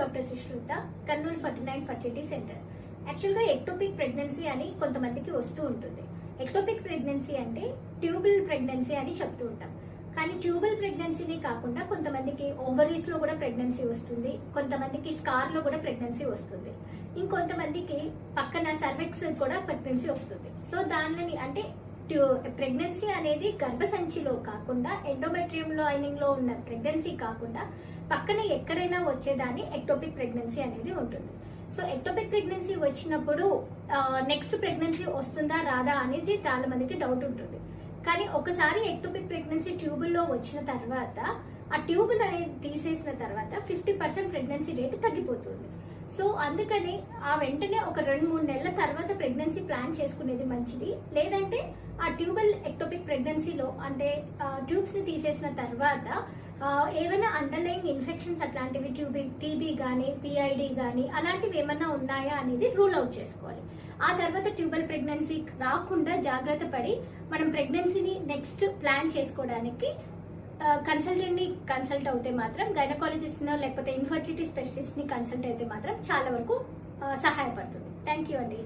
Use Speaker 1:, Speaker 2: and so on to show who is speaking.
Speaker 1: Doctor Sushruta Kurnool forty nine fertility centre. యాక్చువల్గా ectopic pregnancy అని కొంతమందికి వస్తూ ఉంటుంది. ఎక్టోపిక్ ప్రెగ్నెన్సీ అంటే ట్యూబుల్ ప్రెగ్నెన్సీ అని చెప్తూ ఉంటాం. కానీ ట్యూబుల్ ప్రెగ్నెన్సీని కాకుండా కొంతమందికి ఓవరీస్లో కూడా ప్రెగ్నెన్సీ వస్తుంది కొంతమందికి స్కార్లో కూడా ప్రెగ్నెన్సీ వస్తుంది. ఇంకొంతమందికి పక్కన సర్వెక్స్ కూడా ప్రెగ్నెన్సీ వస్తుంది. సో దానిని అంటే ప్రెగ్నెన్సీ అనేది గర్భసంచిలో కాకుండా ఎండోమెట్రియం లైనింగ్లో ఉన్న ప్రెగ్నెన్సీ కాకుండా పక్కన ఎక్కడైనా వచ్చేదాన్ని ఎక్టోపిక్ ప్రెగ్నెన్సీ అనేది ఉంటుంది. సో ఎక్టోపిక్ ప్రెగ్నెన్సీ వచ్చినప్పుడు నెక్స్ట్ ప్రెగ్నెన్సీ వస్తుందా రాదా అనేది చాలా మందికి డౌట్ ఉంటుంది. కానీ ఒకసారి ఎక్టోపిక్ ప్రెగ్నెన్సీ ట్యూబుల్లో వచ్చిన తర్వాత ఆ ట్యూబుల్ అనేది తీసేసిన తర్వాత ఫిఫ్టీ పర్సెంట్ ప్రెగ్నెన్సీ రేటు తగ్గిపోతుంది. సో అందుకని ఆ వెంటనే ఒక రెండు మూడు నెలల తర్వాత ప్రెగ్నెన్సీ ప్లాన్ చేసుకునేది మంచిది. లేదంటే ఆ ట్యూబల్ ఎక్టోపిక్ ప్రెగ్నెన్సీలో అంటే ట్యూబ్స్ని తీసేసిన తర్వాత ఏమైనా అండర్లైన్ ఇన్ఫెక్షన్స్ అట్లాంటివి ట్యూబీ టీబీ కానీ పిఐడి కానీ అలాంటివి ఏమన్నా ఉన్నాయా అనేది రూల్ అవుట్ చేసుకోవాలి. ఆ తర్వాత ట్యూబల్ ప్రెగ్నెన్సీ రాకుండా జాగ్రత్త పడి మనం ప్రెగ్నెన్సీని నెక్స్ట్ ప్లాన్ చేసుకోవడానికి కన్సల్టెంట్ని కన్సల్ట్ అవుతే మాత్రం గైనకాలజిస్ట్నో లేకపోతే ఇన్ఫర్టిలిటీ స్పెషలిస్ట్ని కన్సల్ట్ అయితే మాత్రం చాలా వరకు సహాయపడుతుంది. థ్యాంక్ యూ అండి.